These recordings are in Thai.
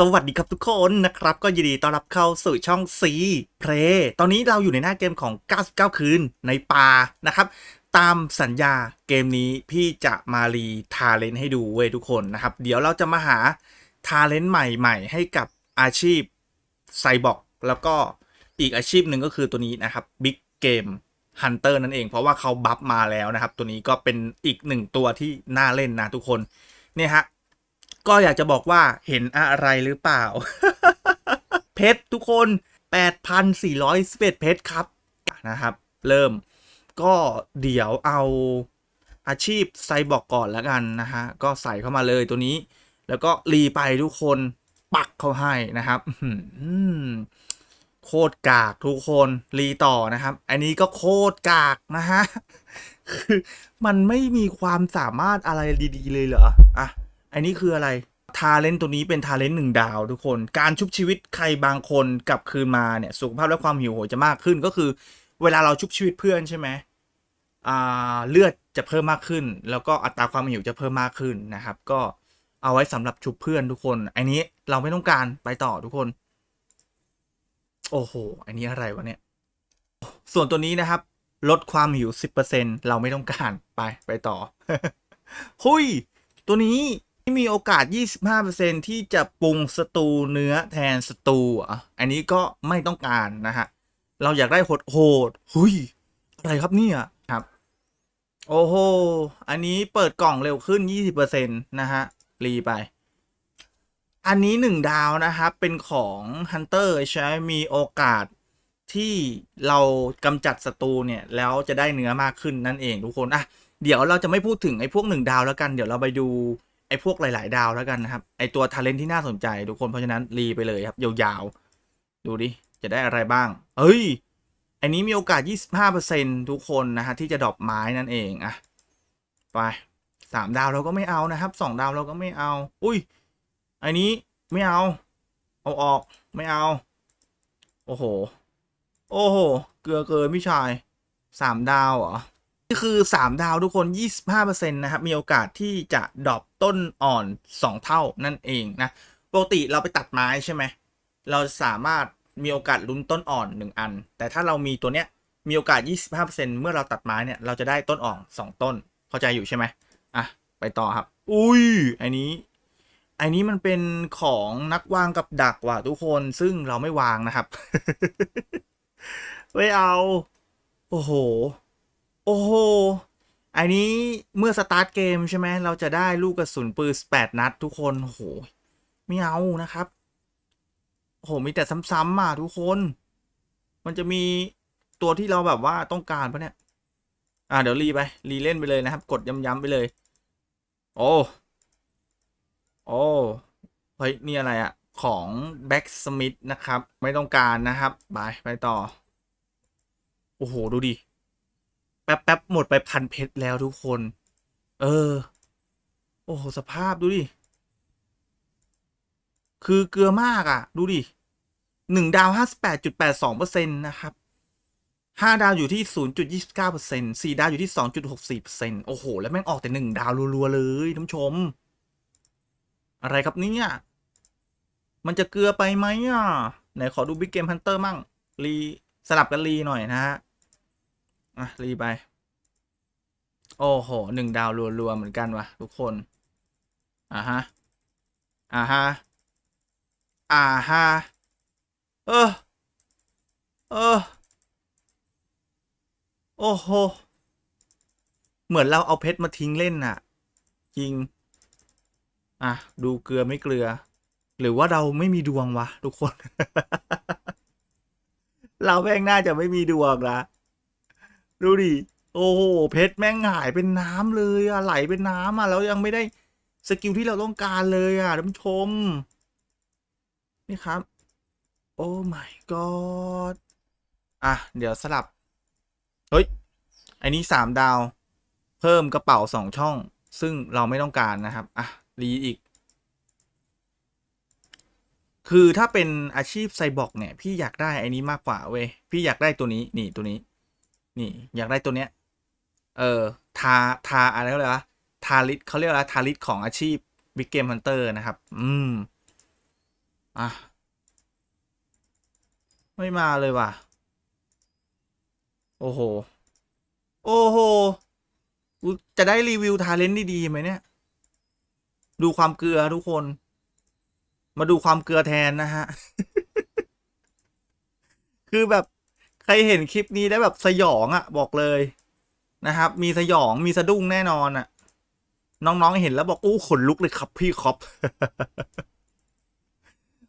สวัสดีครับทุกคนนะครับ ก็ยินดีต้อนรับเข้าสู่ช่อง C Play ตอนนี้เราอยู่ในหน้าเกมของ 99 คืนในป่านะครับ ตามสัญญาเกมนี้พี่จะมารีทาเลนให้ดูเว้ยทุกคนนะครับ เดี๋ยวเราจะมาหาทาเลนใหม่ๆ ให้กับอาชีพไซบอร์กแล้วก็อีกอาชีพหนึ่งก็คือตัวนี้นะครับ Big Game Hunter นั่นเอง เพราะว่าเขาบัฟมาแล้วนะครับ ตัวนี้ก็เป็นอีกหนึ่งตัวที่น่าเล่นนะทุกคนเนี่ยฮะ ก็อยากจะบอกว่าเห็นอะไรหรือเปล่า เพชรทุกคน 8,411 เพชรครับนะครับ เริ่มก็เดี๋ยวเอาอาชีพไซบอร์กก่อนแล้วกันนะฮะ ก็ใส่เข้ามาเลยตัวนี้ แล้วก็รีไปทุกคนปักเข้าให้นะครับโคตรกากทุกคนรีต่อนะครับ อันนี้ก็โคตรกากนะฮะ คือมันไม่มีความสามารถอะไรดี ๆ เลยเหรอ อะ อันนี้คืออะไรทาเลนต์ตัวนี้เป็นทาเลนต์หนึ่งดาวทุกคน การชุบชีวิตใครบางคนกลับคืนมาเนี่ยสุขภาพและความหิวโหยจะมากขึ้นก็คือ เวลาเราชุบชีวิตเพื่อนใช่ไหมอ่าเลือดจะเพิ่มมากขึ้น แล้วก็อัตราความหิวจะเพิ่มมากขึ้นนะครับ ก็เอาไว้สำหรับชุบเพื่อนทุกคน อันนี้เราไม่ต้องการไปต่อทุกคน โอ้โห อันนี้อะไรวะเนี่ย ส่วนตัวนี้นะครับ ลดความหิว 10%เราไม่ต้องการไปไปต่อ หุยตัวนี้ มีโอกาส 25%ที่จะปรุงสตูเนื้อแทนสตูอะอันนี้ก็ไม่ต้องการนะฮะ เราอยากได้โหดโหดหุยอะไรครับเนี่ยครับ โอ้โห อันนี้เปิดกล่องเร็วขึ้น 20%นะฮะ รีไป อันนี้หนึ่งดาวนะครับ เป็นของ Hunter ใช้มีโอกาสที่เรากำจัดศัตรูเนี่ย แล้วจะได้เนื้อมากขึ้นนั่นเองทุกคน อะ เดี๋ยวเราจะไม่พูดถึงไอ้พวกหนึ่งดาวแล้วกัน เดี๋ยวเราไปดู ไอ้พวกหลาย ๆ ดาวแล้วกันนะครับ ไอ้ตัวทาเลนที่น่าสนใจทุกคน เพราะฉะนั้นรีไปเลยครับยาวๆ ดูดิ จะได้อะไรบ้าง เฮ้ย อันนี้มีโอกาส 25%ทุกคนนะฮะที่จะดรอปไม้นั่นเองอะไปสามดาวเราก็ไม่เอานะครับสองดาวเราก็ไม่เอา อุ้ย อันนี้ไม่เอา เอาออกไม่เอา โอ้โห โอ้โห เกลือเกินพี่ชายสามดาวเหรอ นี่คือ 3 ดาวทุกคน 25%นะครับ มีโอกาสที่จะดรอปต้นอ่อน 2 เท่านั่นเองนะ ปกติเราไปตัดไม้ใช่ไหม เราสามารถมีโอกาสลุ้นต้นอ่อน 1 อัน แต่ถ้าเรามีตัวเนี้ย มีโอกาส 25%เมื่อเราตัดไม้เนี่ย เราจะได้ต้นอ่อน 2 ต้น เข้าใจอยู่ใช่ไหมอะ ไปต่อครับ อุ้ย อันนี้ อันนี้มันเป็นของนักวางกับดักว่ะทุกคน ซึ่งเราไม่วางนะครับ ไม่เอา โอ้โห โอ้โห อันนี้เมื่อสตาร์ทเกมใช่ไหม เราจะได้ลูกกระสุนปืน8นัดทุกคนโหไม่เอานะครับโอ้โหมีแต่ซ้ำๆมาทุกคน มันจะมีตัวที่เราแบบว่าต้องการปะเนี่ย อ่าเดี๋ยวรีไป รีเล่นไปเลยนะครับ กดย้ำๆไปเลย โอ้ โอ้เฮ้ยนี่อะไรอะของแบ็กสมิธนะครับ ไม่ต้องการนะครับ ไป ไปต่อ โอ้โห ดูดิ แป๊บแป๊บหมดไปพันเพชรแล้วทุกคน เออ โอ้โห สภาพดูดิ คือเกลือมากอะ่ะ ดูดิหนึ่งดาวห้าสิบแปดจุดแปดสองเปอร์เซ็นต์นะครับห้าดาวอยู่ที่ศูนย์จุดยี่สิบเก้าเปอร์เซ็นต์สี่ดาวอยู่ที่สองจุดหกสี่เปอร์เซ็นต์โอ้โห แล้วแม่งออกแต่หนึ่งดาวรัวๆเลยท่านผู้ชม อะไรครับเนี่ย มันจะเกลือไปไหมอะ ไหนขอดูบิ๊กเกมฮันเตอร์มั่งรีสลับกันรีหน่อยนะฮะ อะ รีไป โอ้โหหนึ่งดาวรัวๆเหมือนกันวะทุกคน อ่าฮะ อ่าฮะ อ่าฮะ เออ เออ โอ้โห เหมือนเราเอาเพชรมาทิ้งเล่นน่ะ จริง อะ ดูเกลือไม่เกลือ หรือว่าเราไม่มีดวงวะ ทุกคน เราแม่งน่าจะไม่มีดวงละ ดูดิ โอ้โห เพชรแม่งหายเป็นน้ำเลยอะไหลเป็นน้ำอะแล้วยังไม่ได้สกิลที่เราต้องการเลยอะท่านผู้ชม นี่ครับ โอ้ my god อะ เดี๋ยวสลับ เฮ้ย อันนี้สามดาว เพิ่มกระเป๋าสองช่อง ซึ่งเราไม่ต้องการนะครับ อะ รีอีก คือถ้าเป็นอาชีพไซบอร์กเนี่ย พี่อยากได้อ้นี้มากกว่าเว้ย พี่อยากได้ตัวนี้ นี่ตัวนี้ นี่ อยากได้ตัวเนี้ย เออ ทา ทา อะไรก็เลยวะทาลิสเขาเรียกว่าทาลิสของอาชีพบิ๊กเกมฮันเตอร์นะครับ อืม อะ ไม่มาเลยว่ะ โอ้โห โอ้โห จะได้รีวิวทาเลนต์ดีๆไหมเนี่ย ดูความเกลือทุกคน มาดูความเกลือแทนนะฮะ คือแบบ ใครเห็นคลิปนี้ได้แบบสยองอะ่ะ บอกเลยนะครับ มีสยองมีสะดุ้งแน่นอนอะ่ะ น้องๆเห็นแล้วบอกอู้ขนลุกเลยครับพี่ครับ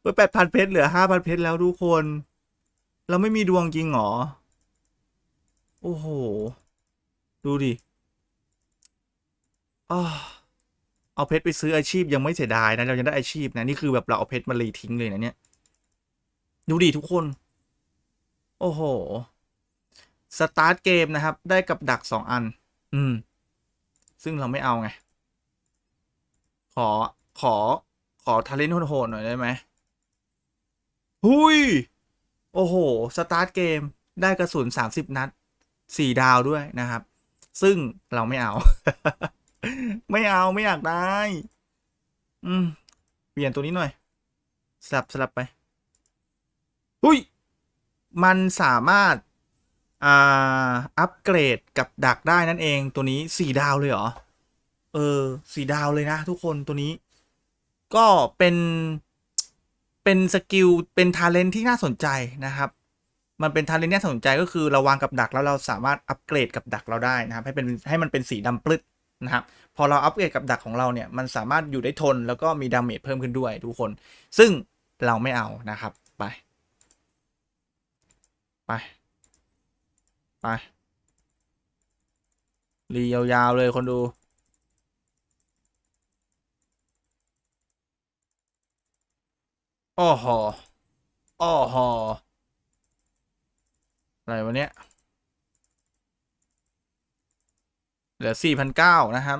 ไปแปดพันเพชรเหลือห้าพันเพชรแล้วทุกคน เราไม่มีดวงจริงเหรอ โอ้โห ดูดิอเอาเพชรไปซื้ออาชีพยังไม่เสียดายนะ เรายังได้อาชีพนะ นี่คือแบบเราเอาเพชรมารีทิ้งเลยนะเนี่ย ดูดิทุกคน โอ้โห สตาร์ทเกมนะครับ ได้กับดักสองอัน อืม ซึ่งเราไม่เอาไง ขอ ขอ ขอทาเลนต์โหดๆหน่อยได้ไหมหุย โอ้โห สตาร์ทเกมได้กระสุนสามสิบนัดสี่ดาวด้วยนะครับ ซึ่งเราไม่เอา ไม่เอาไม่อยากได้ อืม เปลี่ยนตัวนี้หน่อย สลับสลับไป หุย มันสามารถอ่าอัปเกรดกับดักได้นั่นเองตัวนี้สี่ดาวเลยเหรอ เออสี่ดาวเลยนะทุกคนตัวนี้ ก็เป็น เป็นสกิล เป็นทาเลนที่น่าสนใจนะครับ มันเป็นทาเลนที่น่าสนใจก็คือเราวางกับดักแล้วเราสามารถอัปเกรดกับดักเราได้นะครับ ให้เป็นให้มันเป็นสีดำปลึดนะครับ พอเราอัปเกรดกับดักของเราเนี่ยมันสามารถอยู่ได้ทนแล้วก็มีดาเมจเพิ่มขึ้นด้วยทุกคน ซึ่งเราไม่เอานะครับไป ไป ไป รียาวๆเลยคนดูโอ้โหโอ้โหอะไรวะเนี้ยเหลือสี่พันเก้านะครับ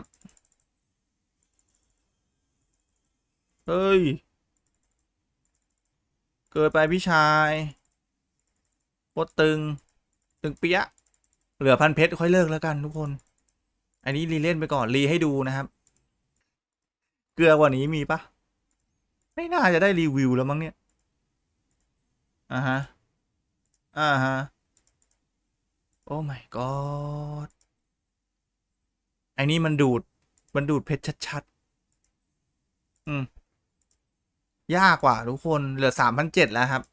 เฮ้ย เกิดไปพี่ชาย โคตรตึง ตึงเปี้ย เหลือพันเพชรค่อยเลิกแล้วกันทุกคน อันนี้รีเล่นไปก่อนรีให้ดูนะครับ เกลือกว่านี้มีปะไม่น่าจะได้รีวิวแล้วมั้งเนี่ย อ่าฮะ อ่าฮะ โอ้ my god อ้นี่มันดูด มันดูดเพชรชัดๆ อืม ยากกว่าทุกคน เหลือสามพันเจ็ดแล้วครับ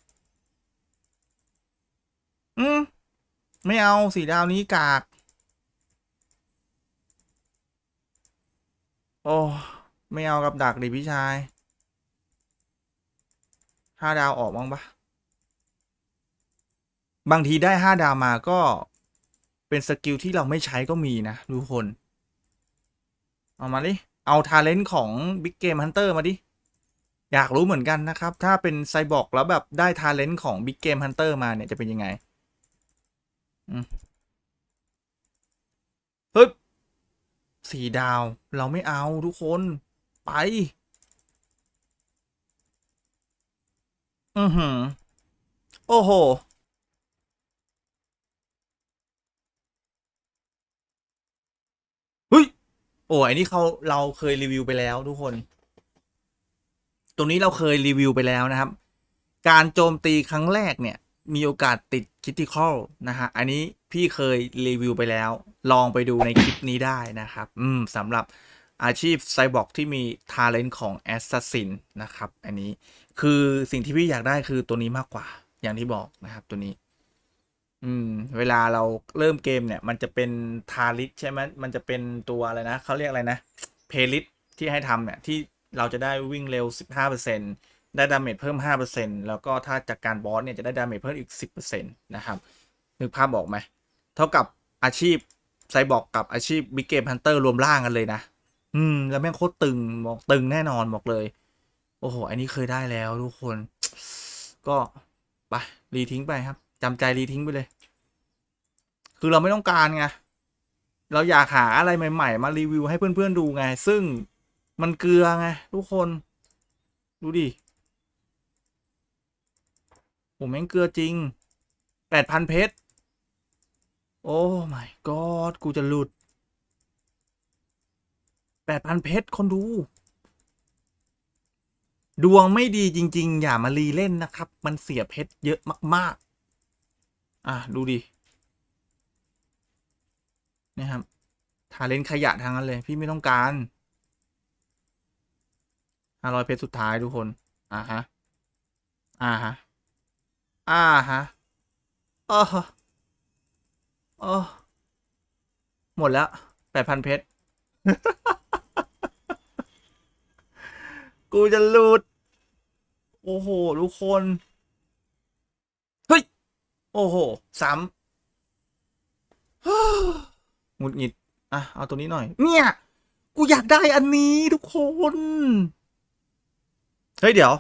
อืม ไม่เอาสีดาวนี้กาก โอ้ ไม่เอากับดักดิพี่ชายห้าดาวออกบ้างปะบางทีได้ห้าดาวมาก็เป็นสกิลที่เราไม่ใช้ก็มีนะทุกคน เอามาดิ เอาทาเลนต์ของ Big Game Hunter มาดิ อยากรู้เหมือนกันนะครับ ถ้าเป็นไซบอร์กแล้วแบบได้ทาเลนต์ของ Big Game Hunter มาเนี่ยจะเป็นยังไง ฮ้ยสี่ดาว เราไม่เอาทุกคน ไป อือหือ โอ้โห เฮ้ย โอ้อันนี้เขาเราเคยรีวิวไปแล้วทุกคน ตรงนี้เราเคยรีวิวไปแล้วนะครับ การโจมตีครั้งแรกเนี่ย มีโอกาสติด คิติคอลนะฮะ อันนี้พี่เคยรีวิวไปแล้ว ลองไปดูในคลิปนี้ได้นะครับ อืมสำหรับอาชีพไซบอร์กที่มีทาเลนต์ของแอสซัสซินนะครับ อันนี้คือสิ่งที่พี่อยากได้คือตัวนี้มากกว่า อย่างที่บอกนะครับตัวนี้ อืม เวลาเราเริ่มเกมเนี่ย มันจะเป็นทาลิสใช่ไหมมันจะเป็นตัวอะไรนะเขาเรียกอะไรนะ เพลิสที่ให้ทำเนี่ยที่เราจะได้วิ่งเร็ว 15% ได้ดาเมจเพิ่ม 5%แล้วก็ถ้าจากการบอสเนี่ยจะได้ดาเมจเพิ่มอีก 10%นะครับนึกภาพบอกไหม เท่ากับอาชีพไซบอร์กกับอาชีพบิ๊กเกมฮันเตอร์รวมร่างกันเลยนะ อืม แล้วแม่งโคตรตึงบอกตึงแน่นอนบอกเลย โอ้โห อันนี้เคยได้แล้วทุกคน ก็ไปรีทิ้งไปครับจำใจรีทิ้งไปเลย คือเราไม่ต้องการไงเราอยากหาอะไรใหม่ ๆ มารีวิวให้เพื่อนๆดูไง ซึ่งมันเกลือไงทุกคน ดูดิ ผมแม่งเกลือจริงแปดพันเพชร โอ้ my god กูจะหลุดแปดพันเพชร คนดู ดวงไม่ดีจริง ๆ อย่ามารีเล่นนะครับ มันเสียเพชร เยอะมาก ๆ อะ ดูดินะครับทาเลนขยะทางนั้นเลย พี่ไม่ต้องการห้าร้อยเพชร สุดท้ายทุกคน อ่าฮะ อ่าฮะ อ่าฮะอ๋ออ๋อหมดแล้วแปดพันเพชร กูจะหลุด โอ้โห ทุกคน เฮ้ย โอ้โหซ้ำหงุดหงิด อะ เอาตัวนี้หน่อย เนี่ย กูอยากได้อันนี้ทุกคน เฮ้ย เดี๋ยว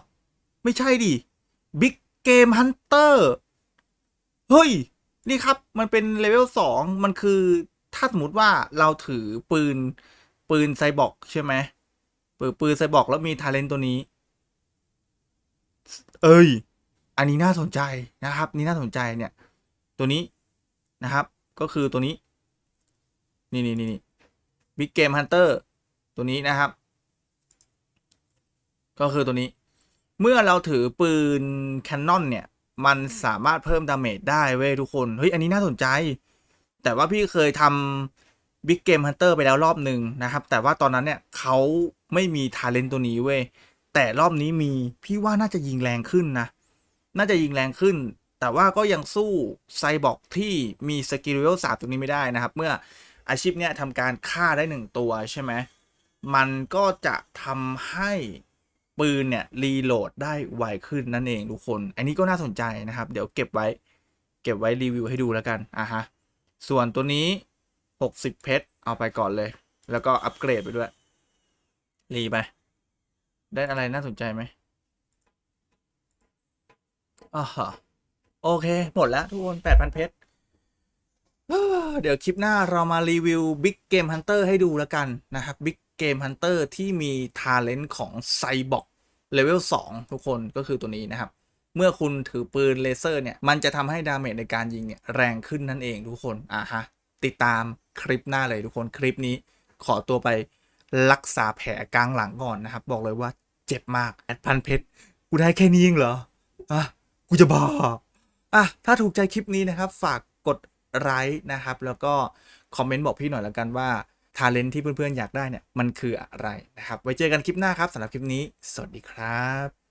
ไม่ใช่ดิ บิก Big Game Hunter เฮ้ย นี่ครับมันเป็นเลเวลสองมันคือถ้าสมมติว่าเราถือปืนปืนไซบอร์กใช่ไหมปืนปืนไซบอร์กแล้วมีทาเลนตัวนี้ เอ้ย อันนี้น่าสนใจนะครับ นี่น่าสนใจเนี่ย ตัวนี้นะครับ ก็คือตัวนี้ นี่นี่นี่นี่บิ๊กเกมฮันเตอร์ตัวนี้นะครับ ก็คือตัวนี้ เมื่อเราถือปืนแคนนอนเนี่ย มันสามารถเพิ่มดาเมจได้เว้ยทุกคน เฮ้ย อันนี้น่าสนใจ แต่ว่าพี่เคยทำบิ๊กเกมฮันเตอร์ไปแล้วรอบหนึ่งนะครับ แต่ว่าตอนนั้นเนี่ยเขาไม่มีทาเลนตัวนี้เว้ย แต่รอบนี้มีพี่ว่าน่าจะยิงแรงขึ้นนะ น่าจะยิงแรงขึ้น แต่ว่าก็ยังสู้ไซบอร์กที่มีสกิลเวลสามตัวนี้ไม่ได้นะครับ เมื่ออาชีพเนี้ยทำการฆ่าได้หนึ่งตัวใช่ไหมมันก็จะทำให้ ปืนเนี่ยรีโหลดได้ไวขึ้นนั่นเองทุกคน อันนี้ก็น่าสนใจนะครับ เดี๋ยวเก็บไว้ เก็บไว้รีวิวให้ดูแล้วกันอะฮะส่วนตัวนี้ 60 เพชรเอาไปก่อนเลย แล้วก็อัปเกรดไปด้วย รีไป ได้อะไรน่าสนใจไหมอ่าฮะโอเค หมดแล้วทุกคน 8,000 เพชรเดี๋ยวคลิปหน้าเรามารีวิว Big Game Hunter ให้ดูแล้วกันนะครับ Big Game Hunter ที่มี Talent ของไซบอร์กเลเวล2ทุกคนก็คือตัวนี้นะครับ เมื่อคุณถือปืนเลเซอร์เนี่ย มันจะทำให้ดาเมจในการยิงเนี่ย แรงขึ้นนั่นเองทุกคน อะฮะ ติดตามคลิปหน้าเลยทุกคนคลิปนี้ขอตัวไปรักษาแผลกลางหลังก่อนนะครับ บอกเลยว่าเจ็บมากแอดพันเพชรกูได้แค่นี้เองเหรออะกูจะบ้าอะถ้าถูกใจคลิปนี้นะครับ ฝากกดไลค์นะครับ แล้วก็คอมเมนต์บอกพี่หน่อยแล้วกันว่า ทาเลนที่เพื่อนๆอยากได้เนี่ยมันคืออะไรนะครับ ไว้เจอกันคลิปหน้าครับสำหรับคลิปนี้ สวัสดีครับ